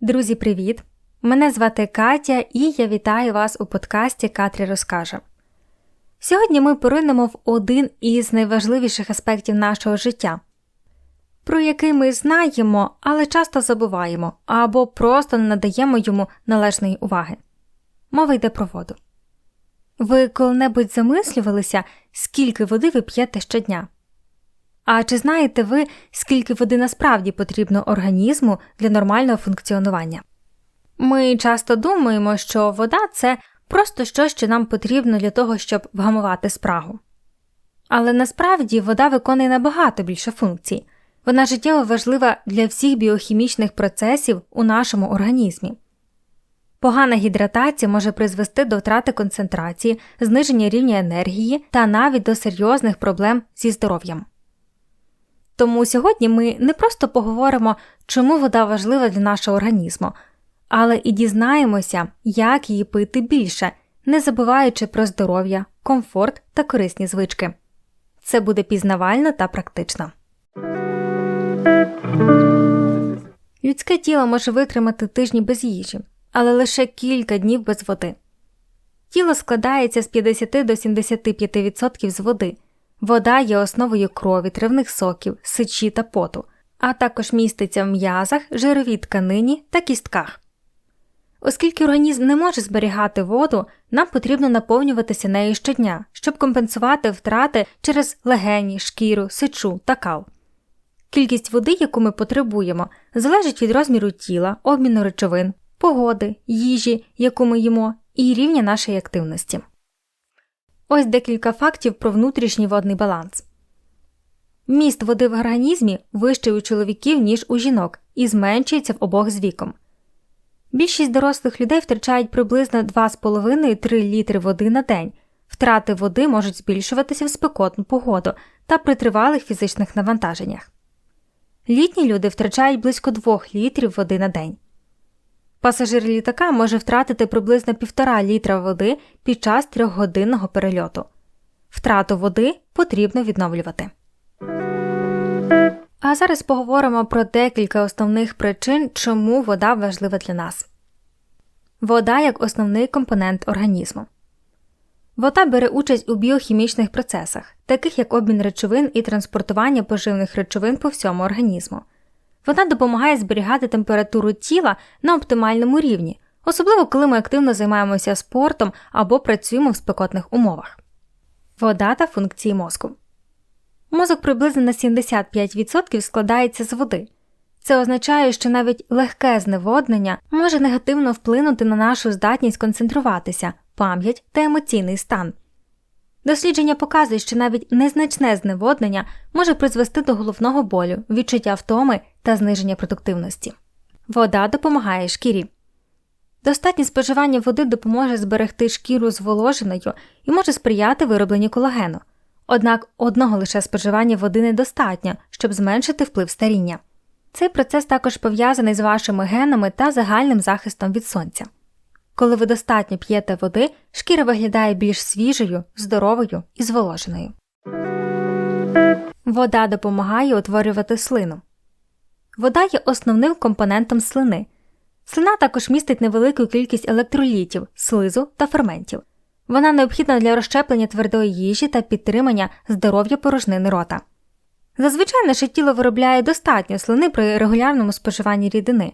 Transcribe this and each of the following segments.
Друзі, привіт! Мене звати Катя і я вітаю вас у подкасті Катрі розкаже. Сьогодні ми поринемо в один із найважливіших аспектів нашого життя, про який ми знаємо, але часто забуваємо або просто не надаємо йому належної уваги. Мова йде про воду. Ви коли-небудь замислювалися, скільки води ви п'єте щодня? А чи знаєте ви, скільки води насправді потрібно організму для нормального функціонування? Ми часто думаємо, що вода це просто щось, що нам потрібно для того, щоб вгамувати спрагу. Але насправді вода виконує набагато більше функцій, вона життєво важлива для всіх біохімічних процесів у нашому організмі. Погана гідратація може призвести до втрати концентрації, зниження рівня енергії та навіть до серйозних проблем зі здоров'ям. Тому сьогодні ми не просто поговоримо, чому вода важлива для нашого організму, але і дізнаємося, як її пити більше, не забуваючи про здоров'я, комфорт та корисні звички. Це буде пізнавально та практично. Людське тіло може витримати тижні без їжі, але лише кілька днів без води. Тіло складається з 50 до 75% з води. Вода є основою крові, травних соків, сечі та поту, а також міститься в м'язах, жировій тканині та кістках. Оскільки організм не може зберігати воду, нам потрібно наповнюватися нею щодня, щоб компенсувати втрати через легені, шкіру, сечу та кал. Кількість води, яку ми потребуємо, залежить від розміру тіла, обміну речовин, погоди, їжі, яку ми їмо, і рівня нашої активності. Ось декілька фактів про внутрішній водний баланс. Міст води в організмі вищий у чоловіків, ніж у жінок, і зменшується в обох з віком. Більшість дорослих людей втрачають приблизно 2,5-3 літри води на день. Втрати води можуть збільшуватися в спекотну погоду та при тривалих фізичних навантаженнях. Літні люди втрачають близько 2 літрів води на день. Пасажир літака може втратити приблизно 1,5 літра води під час трьохгодинного перельоту. Втрату води потрібно відновлювати. А зараз поговоримо про декілька основних причин, чому вода важлива для нас. Вода як основний компонент організму. Вода бере участь у біохімічних процесах, таких як обмін речовин і транспортування поживних речовин по всьому організму. Вона допомагає зберігати температуру тіла на оптимальному рівні, особливо коли ми активно займаємося спортом або працюємо в спекотних умовах. Вода та функції мозку. Мозок приблизно на 75% складається з води. Це означає, що навіть легке зневоднення може негативно вплинути на нашу здатність концентруватися, пам'ять та емоційний стан. Дослідження показують, що навіть незначне зневоднення може призвести до головного болю, відчуття втоми та зниження продуктивності. Вода допомагає шкірі. Достатнє споживання води допоможе зберегти шкіру зволоженою і може сприяти виробленню колагену. Однак одного лише споживання води недостатньо, щоб зменшити вплив старіння. Цей процес також пов'язаний з вашими генами та загальним захистом від сонця. Коли ви достатньо п'єте води, шкіра виглядає більш свіжою, здоровою і зволоженою. Вода допомагає утворювати слину. Вода є основним компонентом слини. Слина також містить невелику кількість електролітів, слизу та ферментів. Вона необхідна для розщеплення твердої їжі та підтримання здоров'я порожнини рота. Зазвичай наше тіло виробляє достатньо слини при регулярному споживанні рідини,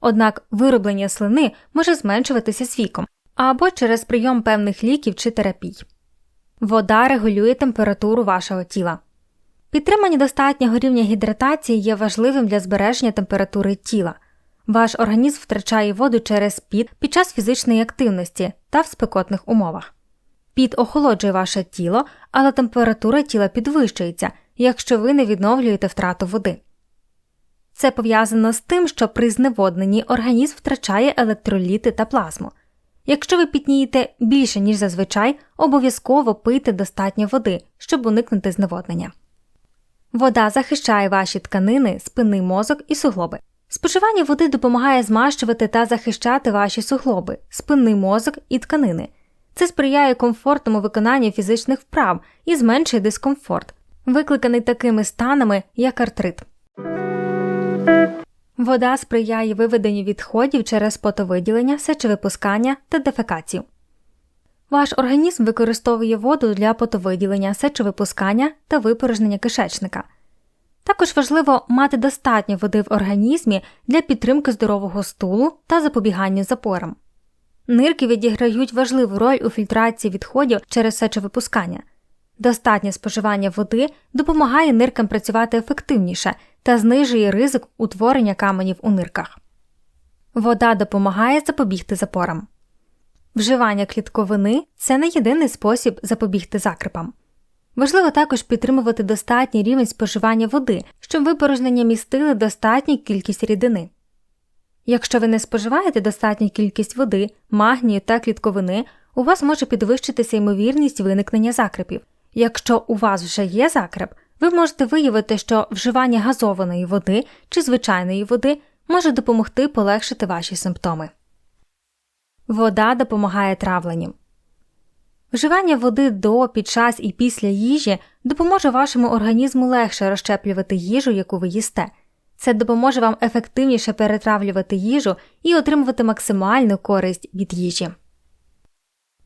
однак вироблення слини може зменшуватися з віком або через прийом певних ліків чи терапій. Вода регулює температуру вашого тіла. Підтримання достатнього рівня гідратації є важливим для збереження температури тіла. Ваш організм втрачає воду через піт під час фізичної активності та в спекотних умовах. Піт охолоджує ваше тіло, але температура тіла підвищується, якщо ви не відновлюєте втрату води. Це пов'язано з тим, що при зневодненні організм втрачає електроліти та плазму. Якщо ви пітнієте більше, ніж зазвичай, обов'язково пийте достатньо води, щоб уникнути зневоднення. Вода захищає ваші тканини, спинний мозок і суглоби. Споживання води допомагає змащувати та захищати ваші суглоби, спинний мозок і тканини. Це сприяє комфортному виконанню фізичних вправ і зменшує дискомфорт, викликаний такими станами, як артрит. Вода сприяє виведенню відходів через потовиділення, сечовипускання та дефекацію. Ваш організм використовує воду для потовиділення, сечовипускання та випорожнення кишечника. Також важливо мати достатньо води в організмі для підтримки здорового стулу та запобігання запорам. Нирки відіграють важливу роль у фільтрації відходів через сечовипускання. Достатнє споживання води допомагає ниркам працювати ефективніше та знижує ризик утворення каменів у нирках. Вода допомагає запобігти запорам. Вживання клітковини це не єдиний спосіб запобігти закрипам. Важливо також підтримувати достатній рівень споживання води, щоб випорожнення містили достатню кількість рідини. Якщо ви не споживаєте достатню кількість води, магнію та клітковини, у вас може підвищитися ймовірність виникнення закрепів. Якщо у вас вже є закреп, ви можете виявити, що вживання газованої води чи звичайної води може допомогти полегшити ваші симптоми. Вода допомагає травленню. Вживання води до, під час і після їжі допоможе вашому організму легше розщеплювати їжу, яку ви їсте. Це допоможе вам ефективніше перетравлювати їжу і отримувати максимальну користь від їжі.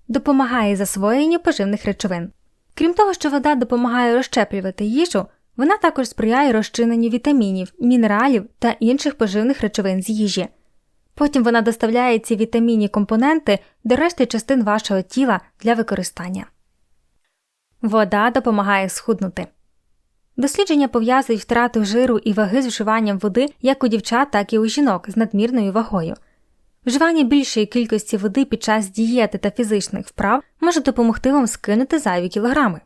Допомагає засвоєнню поживних речовин. Крім того, що вода допомагає розщеплювати їжу, вона також сприяє розчиненню вітамінів, мінералів та інших поживних речовин з їжі. Потім вона доставляє ці вітамінні компоненти до решти частин вашого тіла для використання. Вода допомагає схуднути. Дослідження пов'язують втрату жиру і ваги з вживанням води як у дівчат, так і у жінок з надмірною вагою. Вживання більшої кількості води під час дієти та фізичних вправ може допомогти вам скинути зайві кілограми.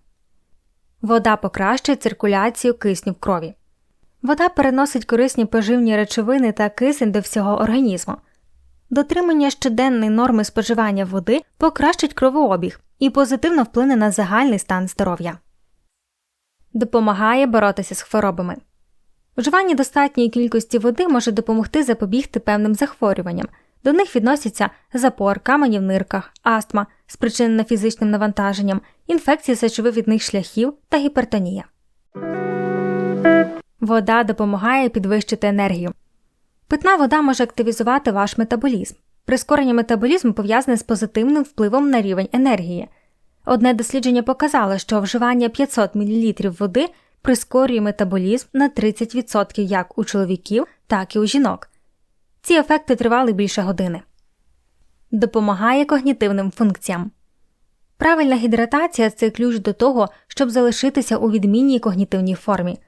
Вода покращує циркуляцію кисню в крові. Вода переносить корисні поживні речовини та кисень до всього організму. Дотримання щоденної норми споживання води покращить кровообіг і позитивно вплине на загальний стан здоров'я. Допомагає боротися з хворобами. Вживання достатньої кількості води може допомогти запобігти певним захворюванням. До них відносяться запор, камені в нирках, астма, спричинена фізичним навантаженням, інфекції сечовивідних шляхів та гіпертонія. Вода допомагає підвищити енергію. Питна вода може активізувати ваш метаболізм. Прискорення метаболізму пов'язане з позитивним впливом на рівень енергії. Одне дослідження показало, що вживання 500 мл води прискорює метаболізм на 30% як у чоловіків, так і у жінок. Ці ефекти тривали більше години. Допомагає когнітивним функціям. Правильна гідратація це ключ до того, щоб залишитися у відмінній когнітивній формі.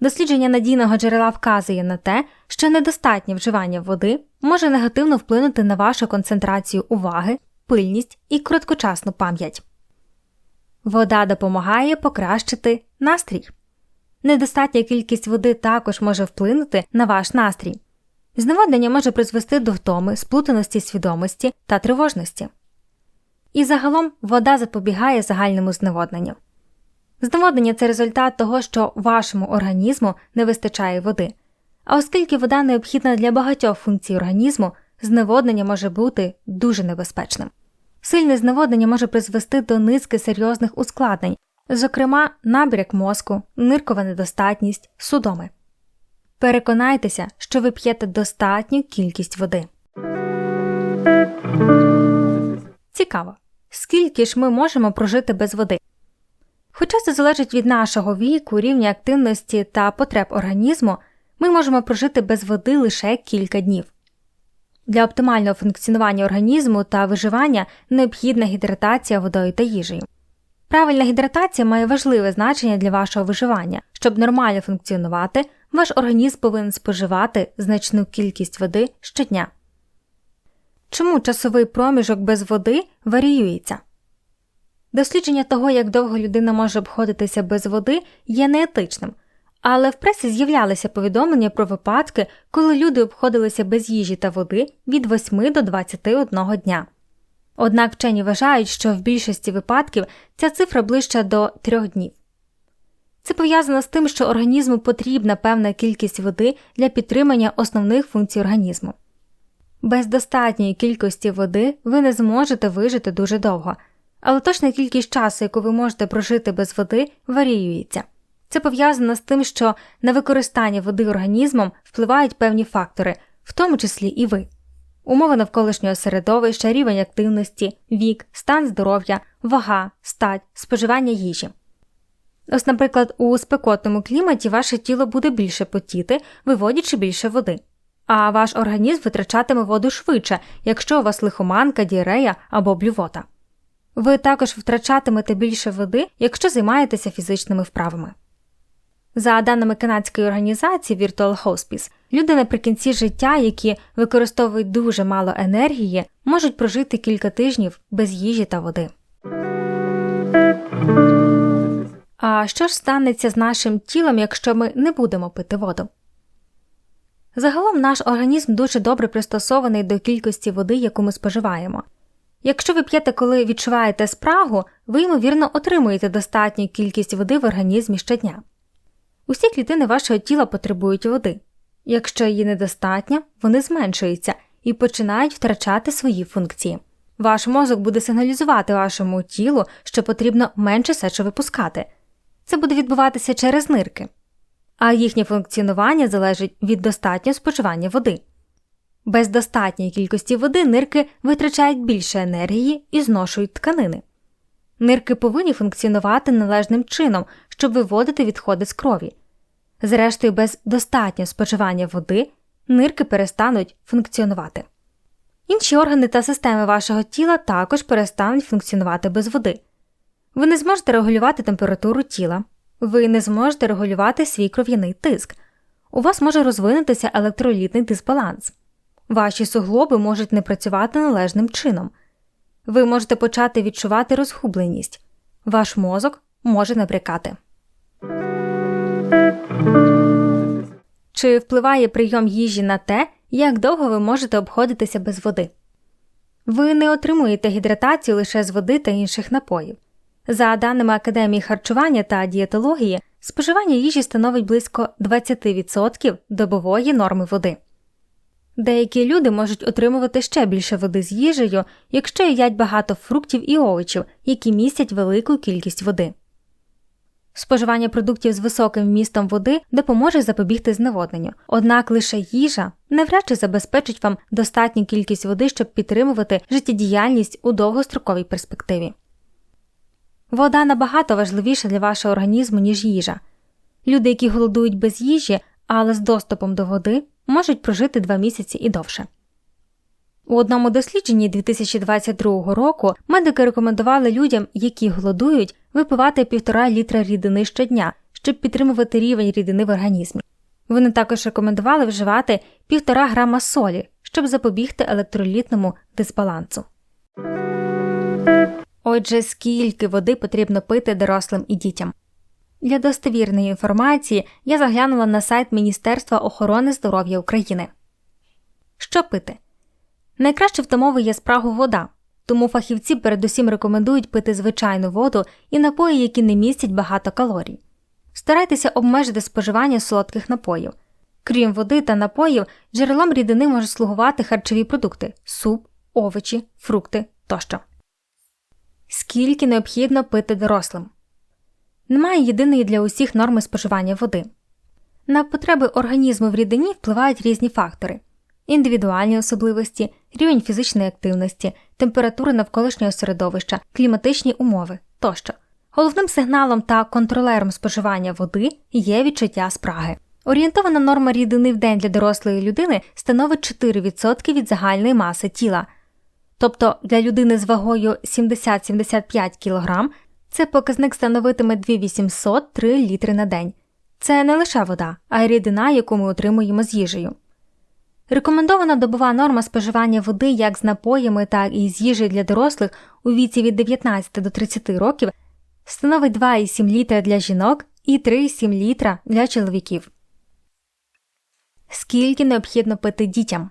Дослідження надійного джерела вказує на те, що недостатнє вживання води може негативно вплинути на вашу концентрацію уваги, пильність і короткочасну пам'ять. Вода допомагає покращити настрій. Недостатня кількість води також може вплинути на ваш настрій. Зневоднення може призвести до втоми, сплутаності свідомості та тривожності. І загалом вода запобігає загальному зневодненню. Зневоднення це результат того, що вашому організму не вистачає води. А оскільки вода необхідна для багатьох функцій організму, зневоднення може бути дуже небезпечним. Сильне зневоднення може призвести до низки серйозних ускладнень, зокрема, набряк мозку, ниркова недостатність, судоми. Переконайтеся, що ви п'єте достатню кількість води. Цікаво, скільки ж ми можемо прожити без води? Хоча це залежить від нашого віку, рівня активності та потреб організму, ми можемо прожити без води лише кілька днів. Для оптимального функціонування організму та виживання необхідна гідратація водою та їжею. Правильна гідратація має важливе значення для вашого виживання. Щоб нормально функціонувати, ваш організм повинен споживати значну кількість води щодня. Чому часовий проміжок без води варіюється? Дослідження того, як довго людина може обходитися без води, є неетичним, але в пресі з'являлися повідомлення про випадки, коли люди обходилися без їжі та води від 8 до 21 дня. Однак вчені вважають, що в більшості випадків ця цифра ближча до трьох днів. Це пов'язано з тим, що організму потрібна певна кількість води для підтримання основних функцій організму. Без достатньої кількості води ви не зможете вижити дуже довго, але точна кількість часу, яку ви можете прожити без води, варіюється. Це пов'язано з тим, що на використання води організмом впливають певні фактори, в тому числі і ви. Умови навколишнього середовища, рівень активності, вік, стан здоров'я, вага, стать, споживання їжі. Ось, наприклад, у спекотному кліматі ваше тіло буде більше потіти, виводячи більше води, а ваш організм витрачатиме воду швидше, якщо у вас лихоманка, діарея або блювота. Ви також втрачатимете більше води, якщо займаєтеся фізичними вправами. За даними канадської організації Virtual Hospice, люди наприкінці життя, які використовують дуже мало енергії, можуть прожити кілька тижнів без їжі та води. А що ж станеться з нашим тілом, якщо ми не будемо пити воду? Загалом наш організм дуже добре пристосований до кількості води, яку ми споживаємо. Якщо ви п'єте, коли відчуваєте спрагу, ви ймовірно отримуєте достатню кількість води в організмі щодня. Усі клітини вашого тіла потребують води. Якщо її недостатньо, вони зменшуються і починають втрачати свої функції. Ваш мозок буде сигналізувати вашому тілу, що потрібно менше сечовипускати. Це буде відбуватися через нирки, а їхнє функціонування залежить від достатнього споживання води. Без достатньої кількості води нирки витрачають більше енергії і зношують тканини. Нирки повинні функціонувати належним чином, щоб виводити відходи з крові. Зрештою, без достатнього споживання води нирки перестануть функціонувати. Інші органи та системи вашого тіла також перестануть функціонувати без води. Ви не зможете регулювати температуру тіла, ви не зможете регулювати свій кров'яний тиск, у вас може розвинутися електролітний дисбаланс, ваші суглоби можуть не працювати належним чином, ви можете почати відчувати розгубленість, ваш мозок може набрякати. Чи впливає прийом їжі на те, як довго ви можете обходитися без води? Ви не отримуєте гідратацію лише з води та інших напоїв. За даними Академії харчування та дієтології, споживання їжі становить близько 20% добової норми води. Деякі люди можуть отримувати ще більше води з їжею, якщо їдять багато фруктів і овочів, які містять велику кількість води. Споживання продуктів з високим вмістом води допоможе запобігти зневодненню, однак лише їжа навряд чи забезпечить вам достатню кількість води, щоб підтримувати життєдіяльність у довгостроковій перспективі. Вода набагато важливіша для вашого організму, ніж їжа. Люди, які голодують без їжі, але з доступом до води, можуть прожити два місяці і довше. У одному дослідженні 2022 року медики рекомендували людям, які голодують, випивати півтора літра рідини щодня, щоб підтримувати рівень рідини в організмі. Вони також рекомендували вживати півтора грама солі, щоб запобігти електролітному дисбалансу. Отже, скільки води потрібно пити дорослим і дітям. Для достовірної інформації я заглянула на сайт Міністерства охорони здоров'я України. Що пити? Найкраще втамовує спрагу вода, тому фахівці передусім рекомендують пити звичайну воду і напої, які не містять багато калорій. Старайтеся обмежити споживання солодких напоїв. Крім води та напоїв, джерелом рідини можуть слугувати харчові продукти суп, овочі, фрукти тощо. Скільки необхідно пити дорослим? Немає єдиної для усіх норми споживання води. На потреби організму в рідині впливають різні фактори індивідуальні особливості, рівень фізичної активності, температури навколишнього середовища, кліматичні умови тощо. Головним сигналом та контролером споживання води є відчуття спраги. Орієнтована норма рідини в день для дорослої людини становить 4% від загальної маси тіла. Тобто для людини з вагою 70-75 кг це показник становитиме 2800-3 літри на день. Це не лише вода, а й рідина, яку ми отримуємо з їжею. Рекомендована добова норма споживання води як з напоями, так і з їжею для дорослих у віці від 19 до 30 років становить 2,7 літра для жінок і 3,7 літра для чоловіків. Скільки необхідно пити дітям?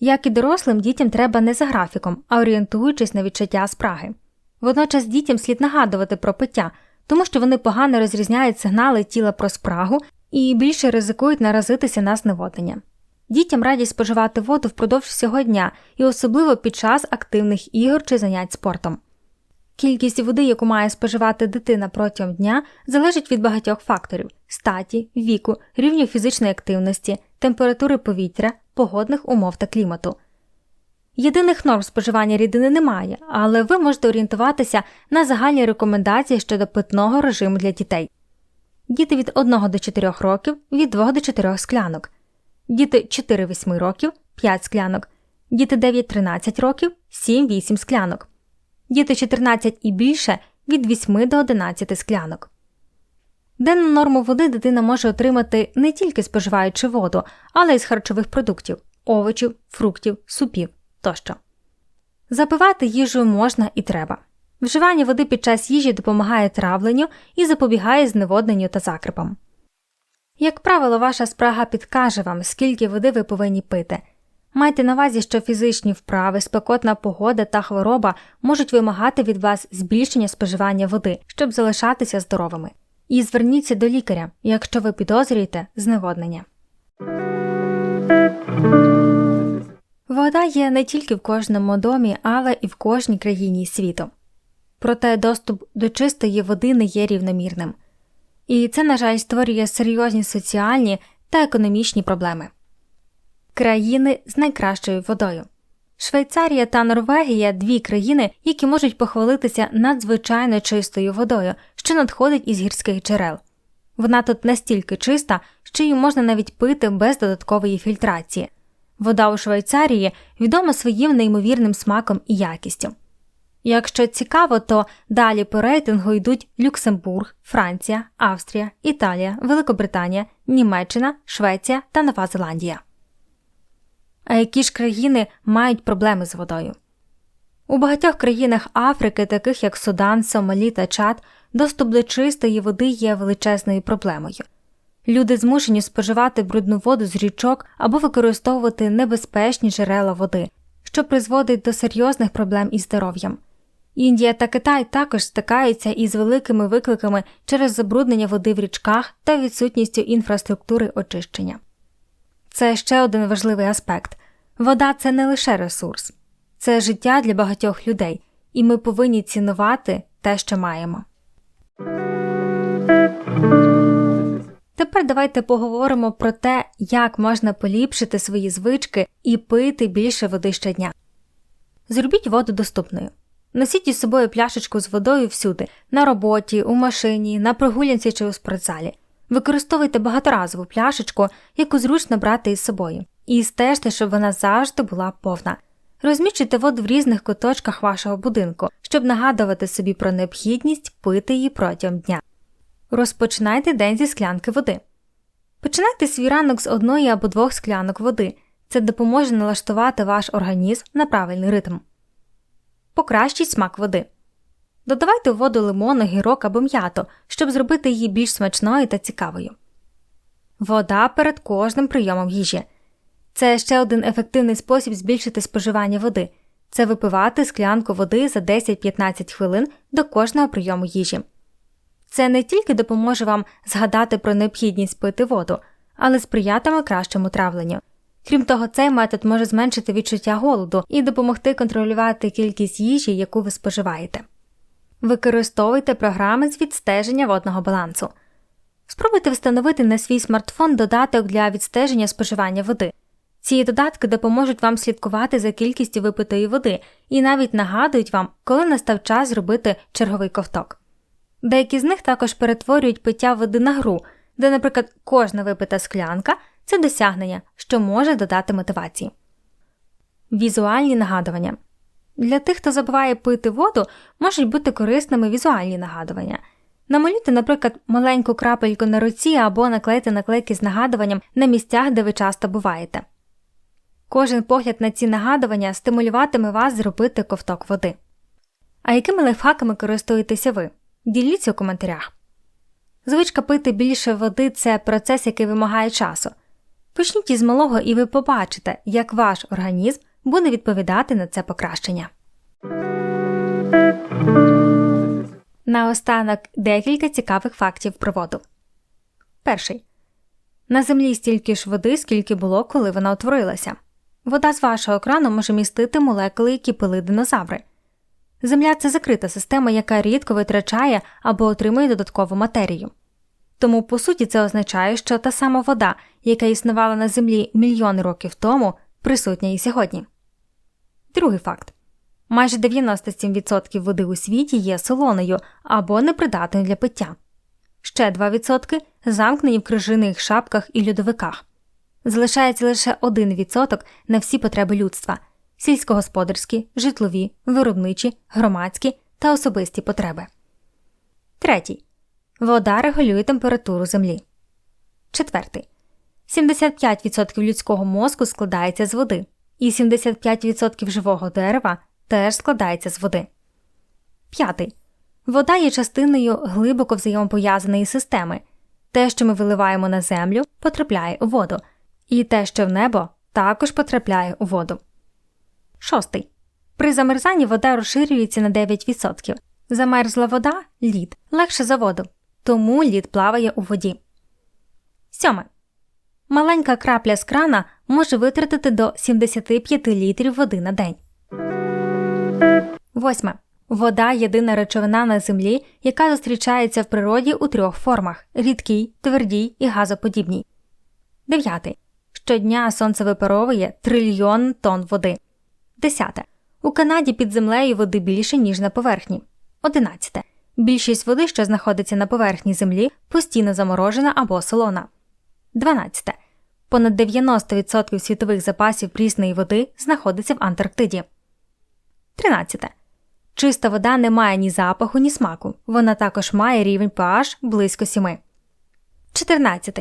Як і дорослим дітям треба не за графіком, а орієнтуючись на відчуття спраги. Водночас дітям слід нагадувати про пиття, тому що вони погано розрізняють сигнали тіла про спрагу і більше ризикують наразитися на зневоднення. Дітям радять споживати воду впродовж всього дня і особливо під час активних ігор чи занять спортом. Кількість води, яку має споживати дитина протягом дня, залежить від багатьох факторів статі, віку, рівню фізичної активності, температури повітря, погодних умов та клімату. Єдиних норм споживання рідини немає, але ви можете орієнтуватися на загальні рекомендації щодо питного режиму для дітей. Діти від 1 до 4 років від 2 до 4 склянок, діти 4-8 років 5 склянок, діти 9-13 років 7-8 склянок, діти 14 і більше від 8 до 11 склянок. Денну норму води дитина може отримати не тільки споживаючи воду, але й з харчових продуктів, овочів, фруктів, супів тощо. Запивати їжу можна і треба. Вживання води під час їжі допомагає травленню і запобігає зневодненню та закрипам. Як правило, ваша спрага підкаже вам, скільки води ви повинні пити. Майте на увазі, що фізичні вправи, спекотна погода та хвороба можуть вимагати від вас збільшення споживання води, щоб залишатися здоровими. І зверніться до лікаря, якщо ви підозрюєте зневоднення. Вода є не тільки в кожному домі, але і в кожній країні світу. Проте доступ до чистої води не є рівномірним. І це, на жаль, створює серйозні соціальні та економічні проблеми. Країни з найкращою водою. Швейцарія та Норвегія дві країни, які можуть похвалитися надзвичайно чистою водою, що надходить із гірських джерел. Вона тут настільки чиста, що її можна навіть пити без додаткової фільтрації. Вода у Швейцарії відома своїм неймовірним смаком і якістю. Якщо цікаво, то далі по рейтингу йдуть Люксембург, Франція, Австрія, Італія, Великобританія, Німеччина, Швеція та Нова Зеландія. А які ж країни мають проблеми з водою? У багатьох країнах Африки, таких як Судан, Сомалі та Чад, доступ до чистої води є величезною проблемою. Люди змушені споживати брудну воду з річок або використовувати небезпечні джерела води, що призводить до серйозних проблем із здоров'ям. Індія та Китай також стикаються із великими викликами через забруднення води в річках та відсутністю інфраструктури очищення. Це ще один важливий аспект вода це не лише ресурс, це життя для багатьох людей, і ми повинні цінувати те, що маємо. Тепер давайте поговоримо про те, як можна поліпшити свої звички і пити більше води щодня. Зробіть воду доступною. Носіть із собою пляшечку з водою всюди на роботі, у машині, на прогулянці чи у спортзалі. Використовуйте багаторазову пляшечку, яку зручно брати із собою, і стежте, щоб вона завжди була повна. Розміщуйте воду в різних куточках вашого будинку, щоб нагадувати собі про необхідність пити її протягом дня. Розпочинайте день зі склянки води. Починайте свій ранок з одної або двох склянок води. Це допоможе налаштувати ваш організм на правильний ритм. Покращіть смак води. Додавайте в воду лимон, гірок або м'ято, щоб зробити її більш смачною та цікавою. Вода перед кожним прийомом їжі. Це ще один ефективний спосіб збільшити споживання води це випивати склянку води за 10-15 хвилин до кожного прийому їжі. Це не тільки допоможе вам згадати про необхідність пити воду, але сприятиме кращому травленню. Крім того, цей метод може зменшити відчуття голоду і допомогти контролювати кількість їжі, яку ви споживаєте. Використовуйте програми з відстеження водного балансу. Спробуйте встановити на свій смартфон додаток для відстеження споживання води. Ці додатки допоможуть вам слідкувати за кількістю випитої води і навіть нагадують вам, коли настав час зробити черговий ковток. Деякі з них також перетворюють пиття води на гру, де, наприклад, кожна випита склянка це досягнення, що може додати мотивації. Візуальні нагадування для тих, хто забуває пити воду, можуть бути корисними візуальні нагадування. Намалюйте, наприклад, маленьку крапельку на руці або наклейте наклейки з нагадуванням на місцях, де ви часто буваєте. Кожен погляд на ці нагадування стимулюватиме вас зробити ковток води. А якими лайфхаками користуєтеся ви? Діліться у коментарях. Звичка пити більше води це процес, який вимагає часу. Почніть із малого, і ви побачите, як ваш організм буде відповідати на це покращення. Наостанок декілька цікавих фактів про воду. Перший. На землі стільки ж води, скільки було, коли вона утворилася. Вода з вашого крану може містити молекули, які пили динозаври. Земля це закрита система, яка рідко витрачає або отримує додаткову матерію. Тому, по суті, це означає, що та сама вода, яка існувала на Землі мільйони років тому, присутня і сьогодні. Другий факт майже 97% води у світі є солоною або непридатною для пиття. Ще 2% замкнені в крижиних шапках і льодовиках. Залишається лише 1% на всі потреби людства сільськогосподарські, житлові, виробничі, громадські та особисті потреби. Третій. Вода регулює температуру землі. Четвертий. 75% людського мозку складається з води, і 75% живого дерева теж складається з води. П'ятий. Вода є частиною глибоко взаємопов'язаної системи. Те, що ми виливаємо на землю, потрапляє у воду, і те, що в небо, також потрапляє у воду. Шостий. При замерзанні вода розширюється на 9%. Замерзла вода лід легше за воду, тому лід плаває у воді. Сьоме. Маленька крапля з крана може витратити до 75 літрів води на день. Восьме. Вода єдина речовина на землі, яка зустрічається в природі у трьох формах рідкій, твердій і газоподібній. Дев'ятий. Щодня сонце випаровує трильйон тонн води. Десяте. У Канаді під землею води більше, ніж на поверхні. Одинадцяте. Більшість води, що знаходиться на поверхні землі, постійно заморожена або солона. 12. Понад 90% світових запасів прісної води знаходиться в Антарктиді. 13. Чиста вода не має ні запаху, ні смаку. Вона також має рівень pH близько 7. 14.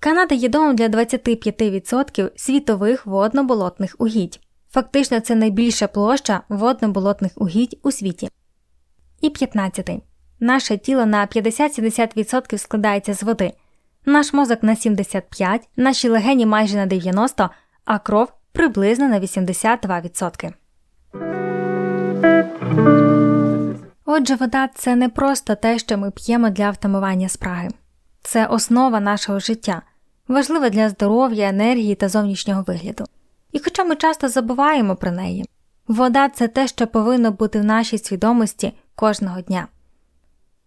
Канада є домом для 25% світових водно-болотних угідь. Фактично, це найбільша площа водно-болотних угідь у світі. І 15. Наше тіло на 50-70% складається з води. Наш мозок на 75, наші легені майже на 90, а кров приблизно на 82%. Отже, вода це не просто те, що ми п'ємо для втамування спраги. Це основа нашого життя, важлива для здоров'я, енергії та зовнішнього вигляду. І хоча ми часто забуваємо про неї, вода це те, що повинно бути в нашій свідомості кожного дня.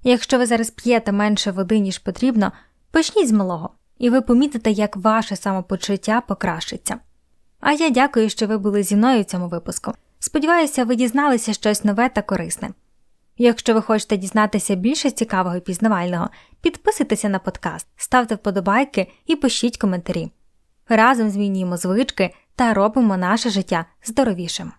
Якщо ви зараз п'єте менше води, ніж потрібно, почніть з малого, і ви помітите, як ваше самопочуття покращиться. А я дякую, що ви були зі мною в цьому випуску. Сподіваюся, ви дізналися щось нове та корисне. Якщо ви хочете дізнатися більше цікавого і пізнавального, підписуйтеся на подкаст, ставте вподобайки і пишіть коментарі. Разом змінюємо звички та робимо наше життя здоровішим.